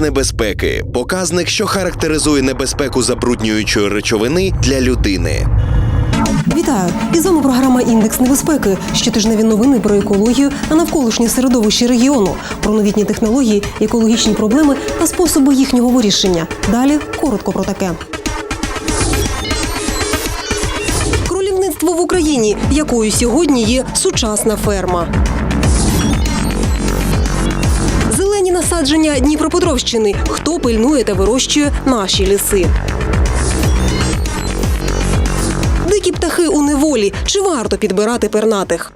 Небезпеки показник, що характеризує небезпеку забруднюючої речовини для людини. Вітаю! І з вами програма Індекс небезпеки. Щотижневі новини про екологію та навколишнє середовище регіону, про новітні технології, екологічні проблеми та способи їхнього вирішення. Далі коротко про таке. Кролівництво в Україні, якою сьогодні є сучасна ферма. Насадження Дніпропетровщини. Хто пильнує та вирощує наші ліси? Дикі птахи у неволі. Чи варто підбирати пернатих?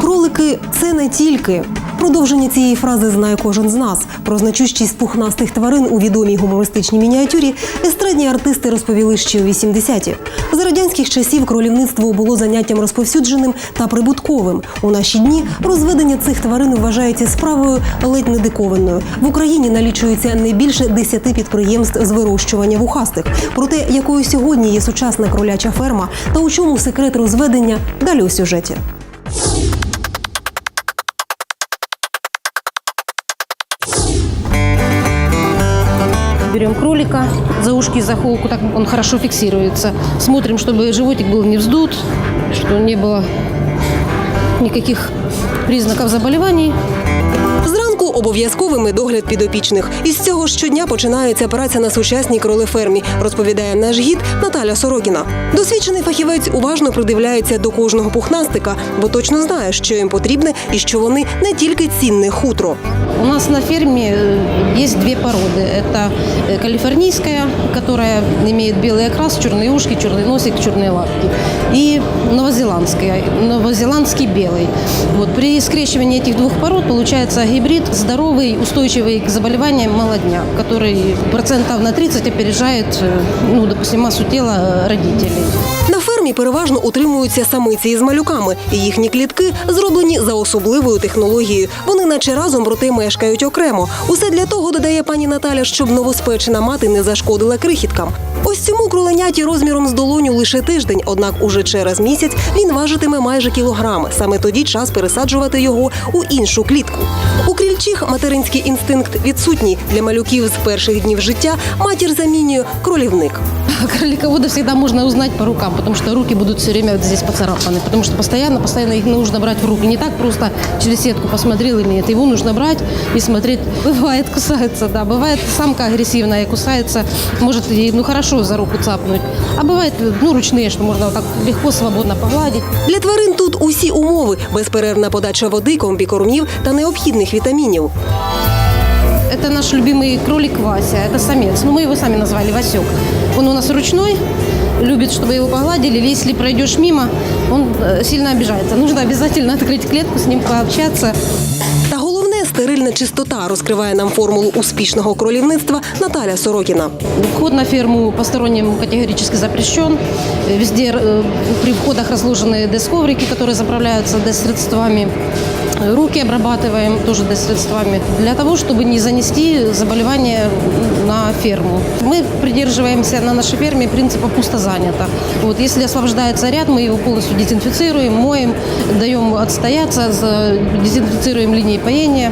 Кролики це не тільки. Продовження цієї фрази знає кожен з нас. Про значущість пухнастих тварин у відомій гумористичній мініатюрі естрадні артисти розповіли ще у 80-ті. За радянських часів кролівництво було заняттям розповсюдженим та прибутковим. У наші дні розведення цих тварин вважається справою ледь не диковинною. В Україні налічується не більше 10 підприємств з вирощування вухастих. Про те, якою сьогодні є сучасна кроляча ферма та у чому секрет розведення далі у сюжеті. Берем кролика за ушки, за холку, так он хорошо фиксируется. Смотрим, чтобы животик был не вздут, что не было никаких признаков заболеваний. Зранку обов'язковий медогляд підопічних. Із цього щодня починається праця на сучасній кролефермі, розповідає наш гід Наталя Сорокіна. Досвідчений фахівець уважно придивляється до кожного пухнастика, бо точно знає, що їм потрібне і що вони не тільки цінне хутро. У нас на ферме э, есть две породы. Это э, калифорнийская, которая имеет белый окрас, черные ушки, черный носик, черные лапки. И новозеландская, новозеландский белый. Вот. При скрещивании этих двух пород получается гибрид здоровый, устойчивый к заболеваниям молодняк, который процентов на 30 опережает, э, ну, допустим, массу тела родителей. Фермі переважно утримуються самиці із малюками, і їхні клітки зроблені за особливою технологією. Вони наче разом, проте мешкають окремо. Усе для того додає пані Наталя, щоб новоспечена мати не зашкодила крихіткам. Ось цьому кроленяті розміром з долоню лише тиждень, однак уже через місяць він важитиме майже кілограм. Саме тоді час пересаджувати його у іншу клітку. У крільчих материнський інстинкт відсутній. Для малюків з перших днів життя матір замінює кролівник. Кроликовода всегда можно узнать по рукам, потому что руки будут все время вот здесь поцарапаны, потому что постоянно, постоянно их нужно брать в руки. Не так просто через сетку посмотрел или нет. Его нужно брать и смотреть. Бывает кусается, да, бывает самка агрессивная кусается, может и ну хорошо за руку цапнуть, а бывает ну ручные, что можно вот так легко, свободно погладить. Для тварин тут усі умови: безперервна подача води, комбікормів та необхідних вітамінів. Это наш любимый кролик Вася, это самец. Ну, мы его сами назвали Васек. Он у нас ручной, любит, чтобы его погладили. Или Если пройдешь мимо, он э, сильно обижается. Нужно обязательно открыть клетку, с ним пообщаться. Та головне стерильна чистота розкриває нам формулу успішного кролівництва Наталя Сорокіна. Вход на ферму посторонним категорически запрещен. Э, Везде э, при входах разложены десковрики, которые заправляются дес-средствами. Руки обрабатываем тоже дес-средствами для того, чтобы не занести заболевание на ферму. Мы придерживаемся на нашей ферме принципа «пусто занято». Вот, если освобождается ряд, мы его полностью дезинфицируем, моем, даем отстояться, за- дезинфицируем линии поения.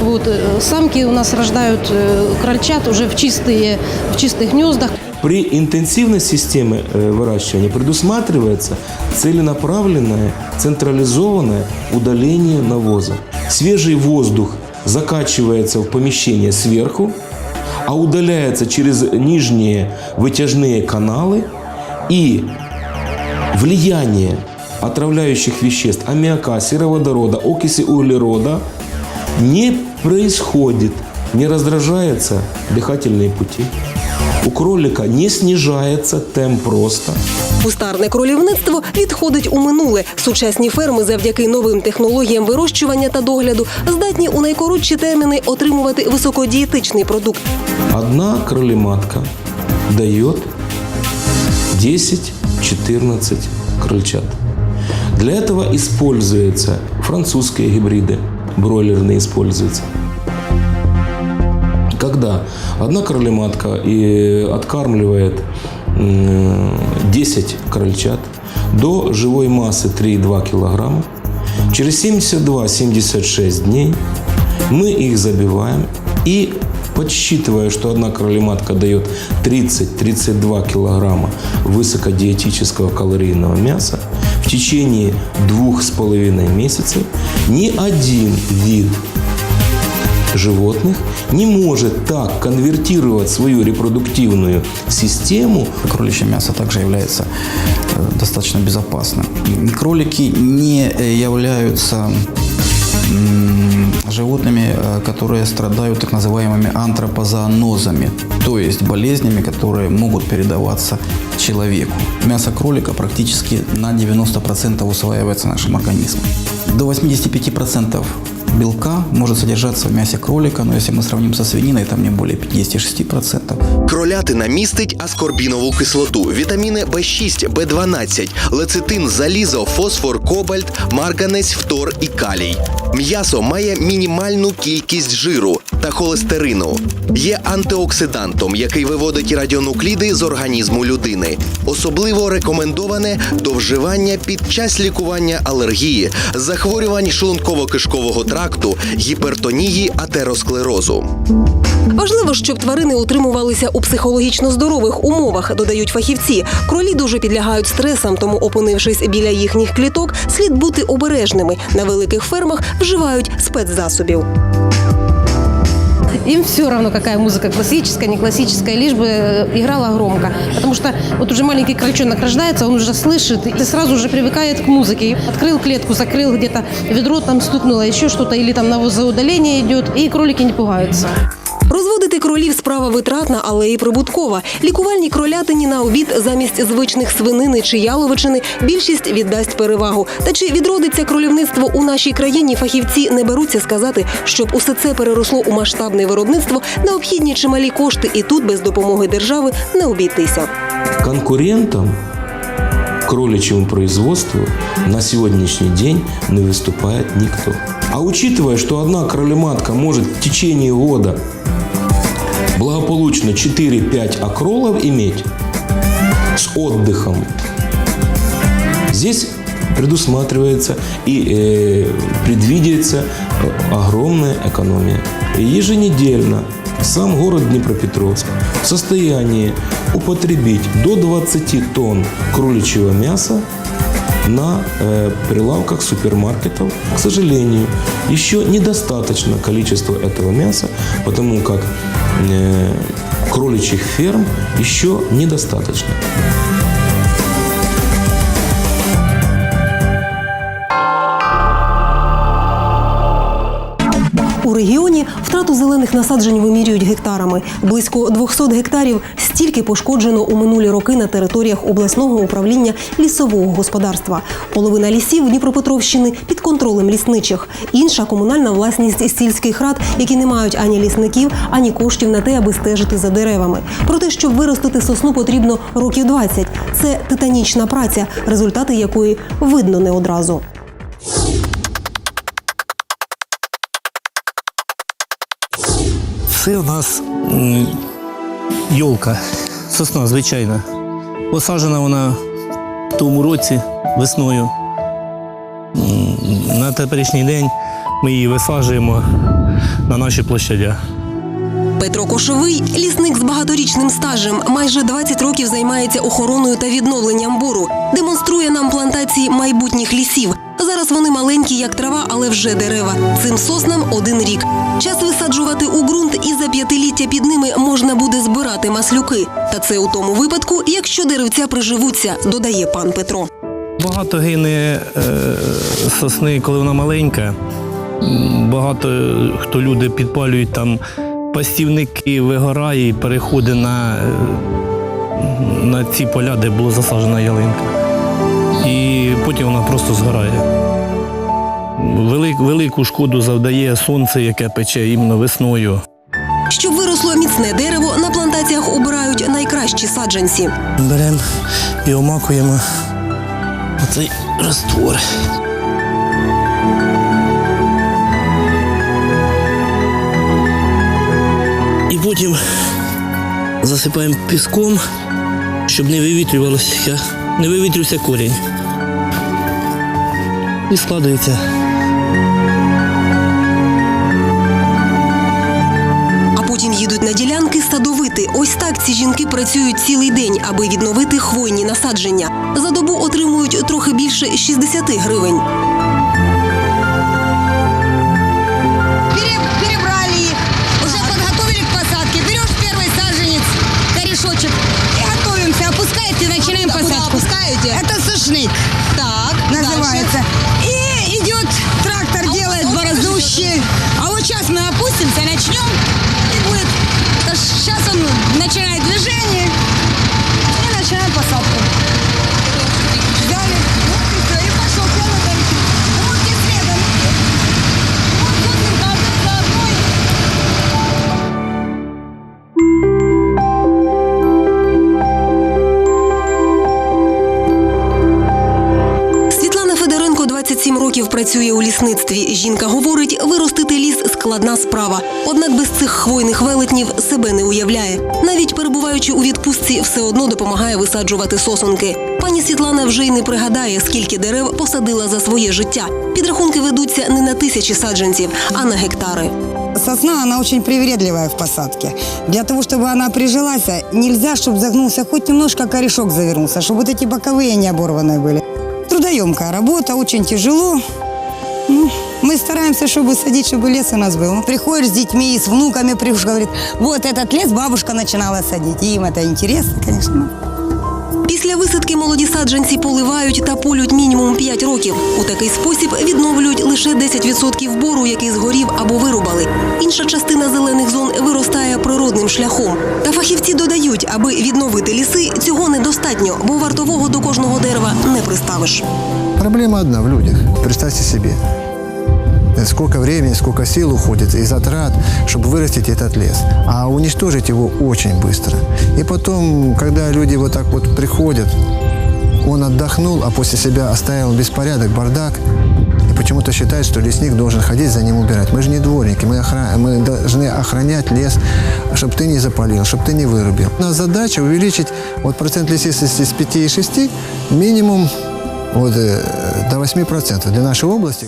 Вот, э, самки у нас рождают э, крольчат уже в, чистые, в чистых гнездах. При интенсивной системе э, выращивания предусматривается целенаправленное, централизованное удаление навоза. Свежий воздух закачивается в помещение сверху, а удаляется через нижние вытяжные каналы и влияние отравляющих веществ, аммиака, сероводорода, окиси углерода не происходит, не раздражаются дыхательные пути. У кролика не снижается темп роста. Кустарне кролівництво відходить у минуле. Сучасні ферми завдяки новим технологіям вирощування та догляду здатні у найкоротші терміни отримувати високодієтичний продукт. Одна кролематка дает 10-14 крольчат. Для этого используются французские гибриды, бройлерные используются. Когда одна кролематка и откармливает м, 10 крольчат до живой массы 3,2 килограмма, Через 72-76 дней мы их забиваем и подсчитывая, что одна кролематка дает 30-32 килограмма высокодиетического калорийного мяса, в течение двух с половиной месяцев ни один вид животных не может так конвертировать свою репродуктивную систему Кроличье мясо также является э, достаточно безопасным. Кролики не э, являются животными, э, которые страдают так называемыми антропозоонозами, то есть болезнями, которые могут передаваться человеку. Мясо кролика практически на 90% усваивается нашим организмом. До 85% белка может содержаться в мясе кролика, но если мы сравним со свининой, там не более 56%. Кролятина містить аскорбінову кислоту, вітаміни В6, В12, лецитин, залізо, фосфор, кобальт, марганець, фтор і калій. М'ясо має мінімальну кількість жиру та холестерину. Є антиоксидантом, який виводить радіонукліди з організму людини. Особливо рекомендоване до вживання під час лікування алергії, захворювань шлунково-кишкового тракту, гіпертонії, атеросклерозу. Важливо, щоб тварини утримувалися у психологічно здорових умовах, додають фахівці. Кролі дуже підлягають стресам, тому, опинившись біля їхніх кліток, слід бути обережними. На великих фермах вживають спецзасобів Им все равно, какая музыка, классическая, не классическая, лишь бы э, играла громко. Потому что вот уже маленький крольчонок рождается, он уже слышит и сразу же привыкает к музыке. Открыл клетку, закрыл где-то, ведро там стукнуло, еще что-то, или там навозоудаление идет, и кролики не пугаются. Розводити кролів справа витратна, але і прибуткова. Лікувальній кролятині на обід замість звичних свинини чи яловичини більшість віддасть перевагу. Та чи відродиться кролівництво у нашій країні? Фахівці не беруться сказати, щоб усе це переросло у масштабне виробництво, необхідні чималі кошти, і тут без допомоги держави не обійтися. конкурентом кроличьему производству на сегодняшний день не выступает никто. А учитывая, что одна кролематка может в течение года благополучно 4-5 окролов иметь с отдыхом, здесь предусматривается и э, предвидится огромная экономия. Еженедельно сам город Днепропетровск в состоянии употребить до 20 тонн кроличьего мяса на э, прилавках супермаркетов. К сожалению, еще недостаточно количества этого мяса, потому как кроличьих ферм еще недостаточно. Регіоні втрату зелених насаджень вимірюють гектарами. Близько 200 гектарів стільки пошкоджено у минулі роки на територіях обласного управління лісового господарства. Половина лісів Дніпропетровщини під контролем лісничих. Інша комунальна власність сільських рад, які не мають ані лісників, ані коштів на те, аби стежити за деревами. Про те, щоб виростити сосну, потрібно років 20. Це титанічна праця, результати якої видно не одразу. Це у нас йолка, сосна звичайна. Посаджена вона в тому році весною. На теперішній день ми її висаджуємо на наші площадя. Петро Кошовий лісник з багаторічним стажем. Майже 20 років займається охороною та відновленням бору. Демонструє нам плантації майбутніх лісів. Маленькі, як трава, але вже дерева. Цим соснам один рік. Час висаджувати у ґрунт, і за п'ятиліття під ними можна буде збирати маслюки. Та це у тому випадку, якщо деревця приживуться, додає пан Петро. Багато гине е, сосни, коли вона маленька. Багато хто люди підпалюють там пастівники, вигорає і переходить на, е, на ці поля, де була засаджена ялинка. І потім вона просто згорає. Велик, велику шкоду завдає сонце, яке пече іменно весною. Щоб виросло міцне дерево, на плантаціях обирають найкращі саджанці. Беремо і омакуємо оцей раствор. І потім засипаємо піском, щоб не вивітрювалося, не вивітрювався корінь. І складається уявити, ось так ці жінки працюють цілий день, аби відновити хвойні насадження. За добу отримують трохи більше 60 гривень. Пере- перебрали их, уже подготовили к посадке. Берешь первый саженец, корешочек и готовимся. Опускаете, начинаем посадку. опускаете? Это сушник. Так, называется. И идет трактор, делает борозду, щель. А вот сейчас мы опустимся, начнем, и будет... Сейчас он начинает движение, и начинаем посадку. Взяли, вот и все. Світлана Федоренко 27 років працює у лісництві. Жінка говорить, виростити ліс складна справа. Однак без цих хвойних велетнів себе не уявляє. Навіть перебуваючи у відпустці, все одно допомагає висаджувати сосонки. Пані Світлана вже й не пригадає, скільки дерев посадила за своє життя. Підрахунки ведуться не на тисячі саджанців, а на гектари. Сосна, она очень привередливая в посадке. Для того, чтобы она прижилась, нельзя, чтобы загнулся хоть немножко корешок завернулся, чтобы вот эти боковые не оборванные были. Трудоемкая работа, очень тяжело. Ну, мы стараемся, чтобы садить, чтобы лес у нас был. Ну, приходишь с детьми, с внуками, приходишь, говорит, вот этот лес бабушка начинала садить. И им это интересно, конечно. Після висадки молоді саджанці поливають та полють мінімум 5 років. У такий спосіб відновлюють лише 10% бору, який згорів або вирубали. Інша частина зелених зон виростає природним шляхом. Та фахівці додають, аби відновити ліси, цього недостатньо, бо вартового до кожного дерева не приставиш. Проблема одна в людях. Представьте себе. Сколько времени, сколько сил уходит и затрат, чтобы вырастить этот лес. А уничтожить его очень быстро. И потом, когда люди вот так вот приходят, он отдохнул, а после себя оставил беспорядок, бардак, и почему-то считает, что лесник должен ходить за ним убирать. Мы же не дворники, мы, охра- мы должны охранять лес, чтобы ты не запалил, чтобы ты не вырубил. У нас задача увеличить вот процент лесистости с 5,6 минимум вот, э, до 8% для нашей области.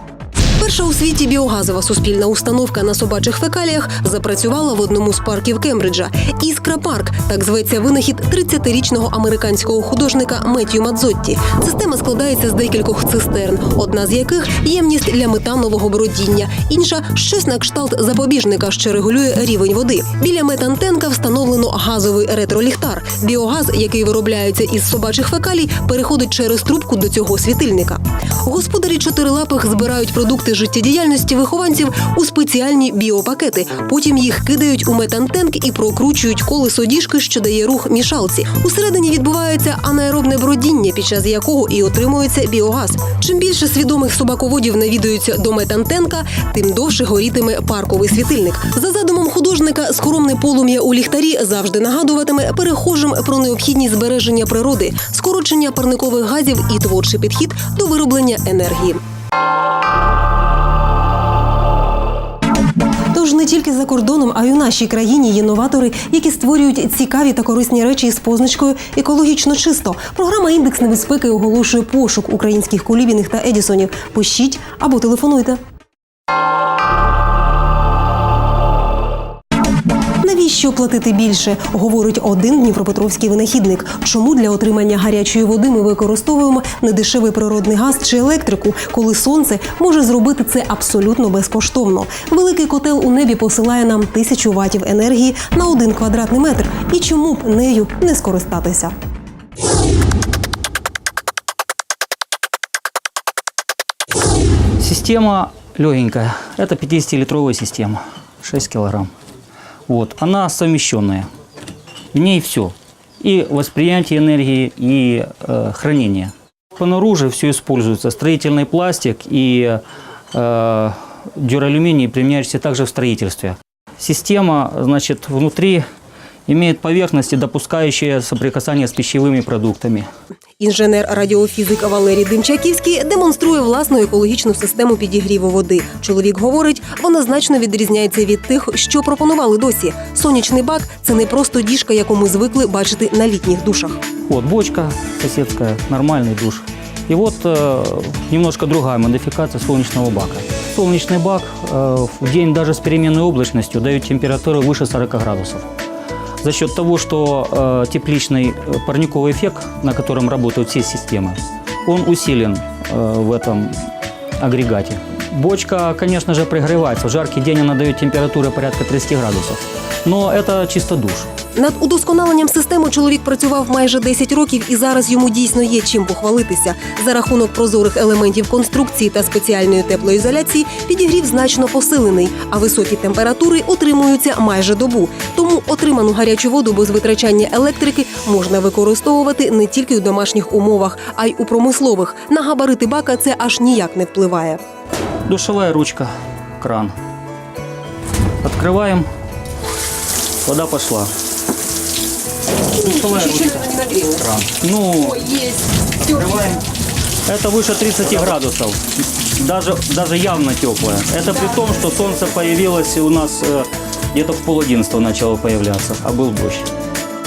Перша у світі біогазова суспільна установка на собачих фекаліях запрацювала в одному з парків Кембриджа. Іскра парк так зветься винахід 30-річного американського художника Меттью Мадзотті. Система складається з декількох цистерн, одна з яких ємність для метанового бродіння, інша щось на кшталт запобіжника, що регулює рівень води. Біля метантенка встановлено газовий ретроліхтар. Біогаз, який виробляється із собачих фекалій, переходить через трубку до цього світильника. Господарі чотирилапих збирають продукти життєдіяльності вихованців у спеціальні біопакети. Потім їх кидають у метантенк і прокручують колесо діжки, що дає рух мішалці. Усередині відбувається анаеробне бродіння, під час якого і отримується біогаз. Чим більше свідомих собаководів навідуються до метантенка, тим довше горітиме парковий світильник. За задумом художника, скромне полум'я у ліхтарі завжди нагадуватиме перехожим про необхідність збереження природи, скорочення парникових газів і творчий підхід до вироблення енергії. Тільки за кордоном, а й у нашій країні є новатори, які створюють цікаві та корисні речі із позначкою екологічно чисто. Програма індекс небезпеки оголошує пошук українських колібіних та едісонів. Пишіть або телефонуйте. Навіщо платити більше? говорить один дніпропетровський винахідник. Чому для отримання гарячої води ми використовуємо недешевий природний газ чи електрику, коли сонце може зробити це абсолютно безкоштовно? Великий котел у небі посилає нам тисячу ватів енергії на один квадратний метр. І чому б нею не скористатися? Система легенькая. Это 50-литровая система. 6 килограмм. Вот. Она совмещенная. В ней все. И восприятие энергии, и э, хранение. Понаружи все используется. Строительный пластик и э, дюралюминий, применяющийся также в строительстве. Система, значит, внутри имеет поверхности, допускающие соприкасание с пищевыми продуктами. Інженер-радіофізик Валерій Димчаківський демонструє власну екологічну систему підігріву води. Чоловік говорить, вона значно відрізняється від тих, що пропонували досі. Сонячний бак це не просто діжка, яку ми звикли бачити на літніх душах. Вот бочка соседская, нормальный душ. И вот э, немножко другая модификация солнечного бака. Солнечный бак э, в день даже с переменной облачностью дает температуру выше 40 градусов. За счет того, что э, тепличный э, парниковый эффект, на котором работают все системы, он усилен э, в этом агрегате. Бочка, конечно же, пригревается. В жаркий день она дает температуру порядка 30 градусов. Но это чисто душ. Над удосконаленням системи чоловік працював майже 10 років, і зараз йому дійсно є чим похвалитися. За рахунок прозорих елементів конструкції та спеціальної теплоізоляції підігрів значно посилений, а високі температури утримуються майже добу. Тому отриману гарячу воду без витрачання електрики можна використовувати не тільки у домашніх умовах, а й у промислових. На габарити бака це аж ніяк не впливає. Душевая ручка, кран. Открываем. Вода пошла. Душевая ручка, кран. Ну, открываем. Это выше 30 градусов. Даже, даже явно теплая. Это при том, что солнце появилось у нас э, где-то в пол одиннадцатого начало появляться, а был дождь.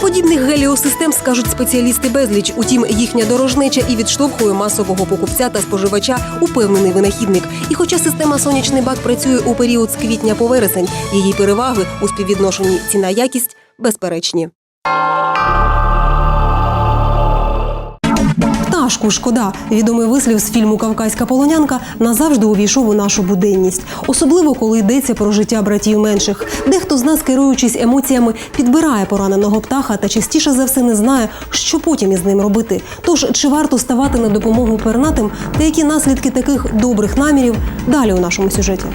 Подібних геліосистем скажуть спеціалісти безліч. Утім, їхня дорожнеча і відштовхує масового покупця та споживача упевнений винахідник. І хоча система сонячний бак працює у період з квітня по вересень, її переваги у співвідношенні ціна-якість безперечні. Пташку шкода. Відомий вислів з фільму Кавказька полонянка назавжди увійшов у нашу буденність, особливо коли йдеться про життя братів менших. Дехто з нас, керуючись емоціями, підбирає пораненого птаха та частіше за все не знає, що потім із ним робити. Тож чи варто ставати на допомогу пернатим та які наслідки таких добрих намірів далі у нашому сюжеті?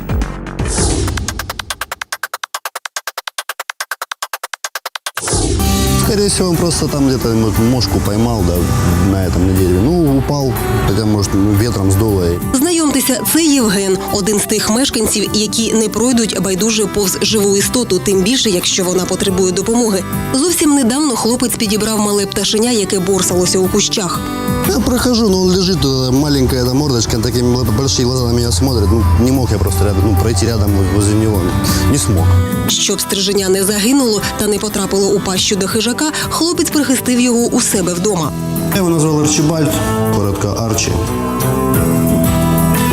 Всего, он просто там где-то мошку поймал, да, на этом на дереве. Ну, упал, хотя, может, ну, ветром сдуло. Знайомтеся, це Євген, один з тих мешканців, які не пройдуть байдуже повз живу істоту, тим більше, якщо вона потребує допомоги. Зовсім недавно хлопець підібрав мале пташеня, яке борсалося у кущах. Я прохожу, но он лежит, э, маленькая эта мордочка, такими бл- большие глаза на меня смотрит. Ну, не мог я просто рядом, ну, пройти рядом возле него. Не смог. Щоб стриженя не загинуло та не потрапило у пащу до хижака, хлопець прихистив його у себе вдома. Я его назвал Арчибальд, коротко Арчи.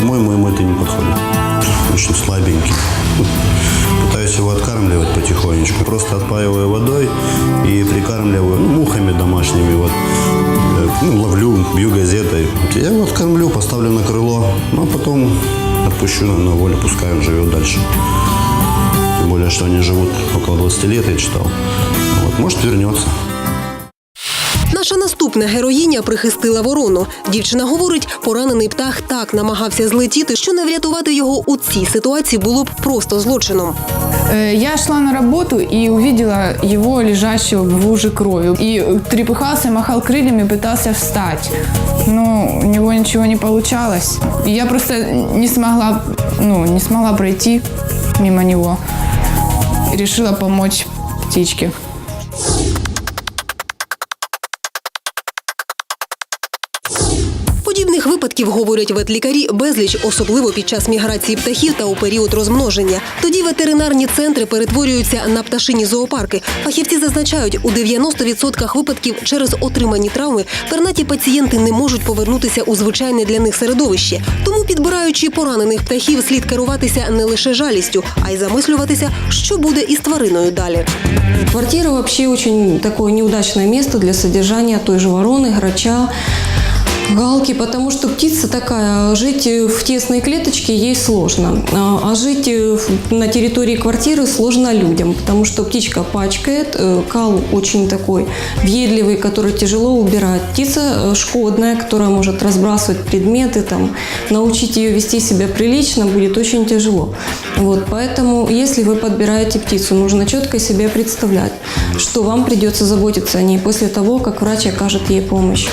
По-моему, ему это не подходит. Очень слабенький. Пытаюсь его откармливать потихонечку. Просто отпаиваю водой и прикармливаю ну, мухами домашними. Вот. Ну, ловлю, бью газетой. Я его откормлю, поставлю на крыло, ну, а потом отпущу на волю, пускай он живет дальше. Тем более, что они живут около 20 лет, я читал. Вот, может, вернется. Наша наступна героїня прихистила ворону. Дівчина говорить, поранений птах так намагався злетіти, що не врятувати його у цій ситуації було б просто злочином. Э, Я шла на работу и увидела его лежащего в луже крови. И трепыхался, махал крыльями, пытался встать. Но у него ничего не получалось. И я просто не смогла, ну, не смогла пройти мимо него. И решила помочь птичке. Подібних випадків говорять ветлікарі безліч, особливо під час міграції птахів та у період розмноження. Тоді ветеринарні центри перетворюються на пташині зоопарки. Фахівці зазначають, у 90% випадків через отримані травми пернаті пацієнти не можуть повернутися у звичайне для них середовище. Тому, підбираючи поранених птахів, слід керуватися не лише жалістю, а й замислюватися, що буде із твариною далі. Квартира вообще очень такое неудачное место для содержания той же вороны, грача, галки, потому что птица такая, жить в тесной клеточке ей сложно, а а жить в- на территории квартиры сложно людям, потому что птичка пачкает, э, кал очень такой въедливый, который тяжело убирать, птица э, шкодная, которая может разбрасывать предметы, там, научить ее вести себя прилично будет очень тяжело. Вот, поэтому, если вы подбираете птицу, нужно четко себе представлять, что вам придется заботиться о ней после того, как врач окажет ей помощь.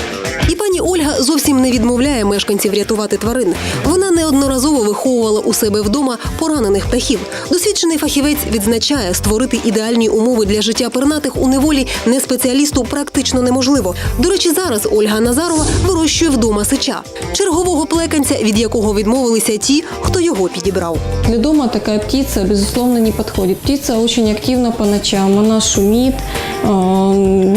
І пані Ольга зовсім не відмовляє мешканців рятувати тварин. Вона неодноразово виховувала у себе вдома поранених птахів. Досвідчений фахівець відзначає, створити ідеальні умови для життя пернатих у неволі не спеціалісту практично неможливо. До речі, зараз Ольга Назарова вирощує вдома сича чергового плеканця, від якого відмовилися ті, хто його підібрав. Для дома такая птица, безусловно, не подходит. Птица очень активна по ночам, она шумит, эм,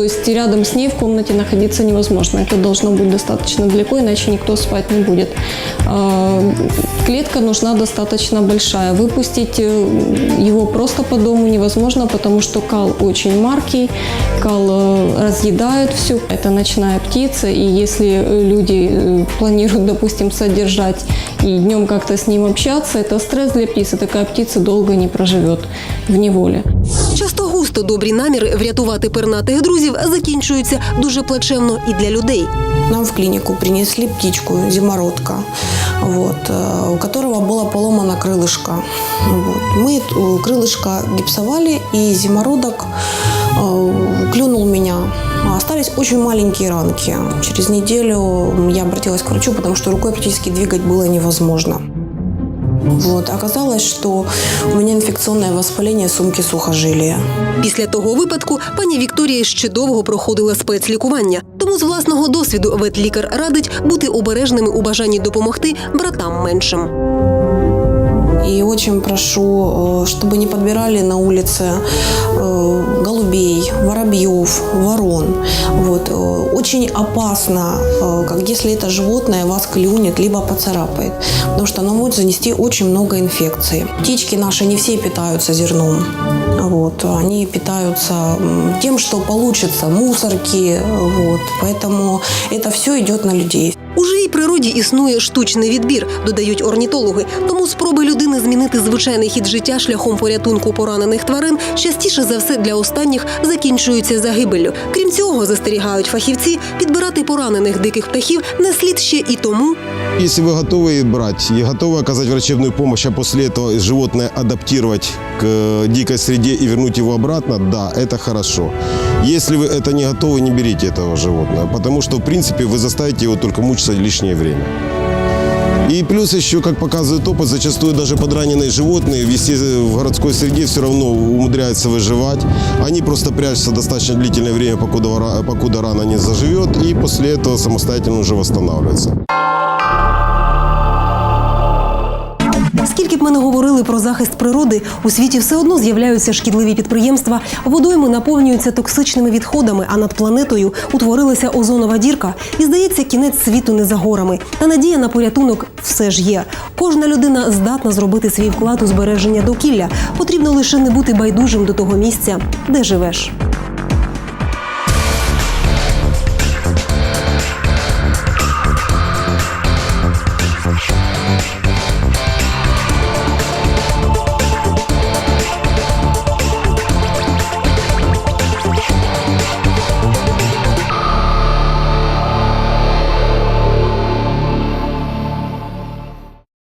то есть рядом с ней в комнате находиться невозможно. Это должно быть достаточно далеко, иначе никто спать не будет. Э, Клетка нужна достаточно большая. Выпустить э, его просто по дому невозможно, потому что кал очень маркий, кал э, разъедает все. Это ночная птица, и если э, люди планируют, допустим, содержать и днем как-то с ним общаться, это стресс для птицы. Такая птица долго не проживет в неволе. Часто густо добрі наміри врятувати пернатих друзів закінчуються дуже плачевно і для людей. Нам в клинику принесли птичку, зимородка, вот, э, у которого была поломана крылышко. Вот. Мы э, крылышко гипсовали, и зимородок э, клюнул меня. Остались очень маленькие ранки. Через неделю я обратилась к врачу, потому что рукой практически двигать было невозможно. Вот. Оказалось, что у меня инфекционное воспаление сумки сухожилия. Після того випадку пані Вікторія ще довго проходила спецлікування. Тому з власного досвіду ветлікар радить бути обережними у бажанні допомогти братам меншим. И очень прошу, э, чтобы не подбирали на улице э, голубей, воробьев, ворон. Вот. э, Очень опасно, э, как если это животное вас клюнет, либо поцарапает, потому что оно может занести очень много инфекций. Птички наши не все питаются зерном. Вот. Они питаются м, тем, что получится, мусорки. Вот. Поэтому это все идет на людей. У живій природі існує штучний відбір, додають орнітологи. Тому спроби людини змінити звичайний хід життя шляхом порятунку поранених тварин частіше за все для останніх закінчуються загибеллю. Крім цього, застерігають фахівці, підбирати поранених диких птахів не слід ще і тому, Если вы готовы брать и готовы оказать врачебную помощь, а после этого животное адаптировать к э, дикой среде и вернуть его обратно, да, это хорошо. Если вы это не готовы, не берите этого животного, потому что, в принципе, вы заставите его только мучиться лишнее время. И плюс еще, как показывает опыт, зачастую даже подраненные животные вести в городской среде все равно умудряются выживать. Они просто прячутся достаточно длительное время, покуда, ра- покуда рана не заживет, и после этого самостоятельно уже восстанавливаются. Б ми не говорили про захист природи, у світі все одно з'являються шкідливі підприємства, водойми наповнюються токсичними відходами, а над планетою утворилася озонова дірка. І здається, кінець світу не за горами. Та надія на порятунок все ж є. Кожна людина здатна зробити свій вклад у збереження довкілля. Потрібно лише не бути байдужим до того місця, де живеш.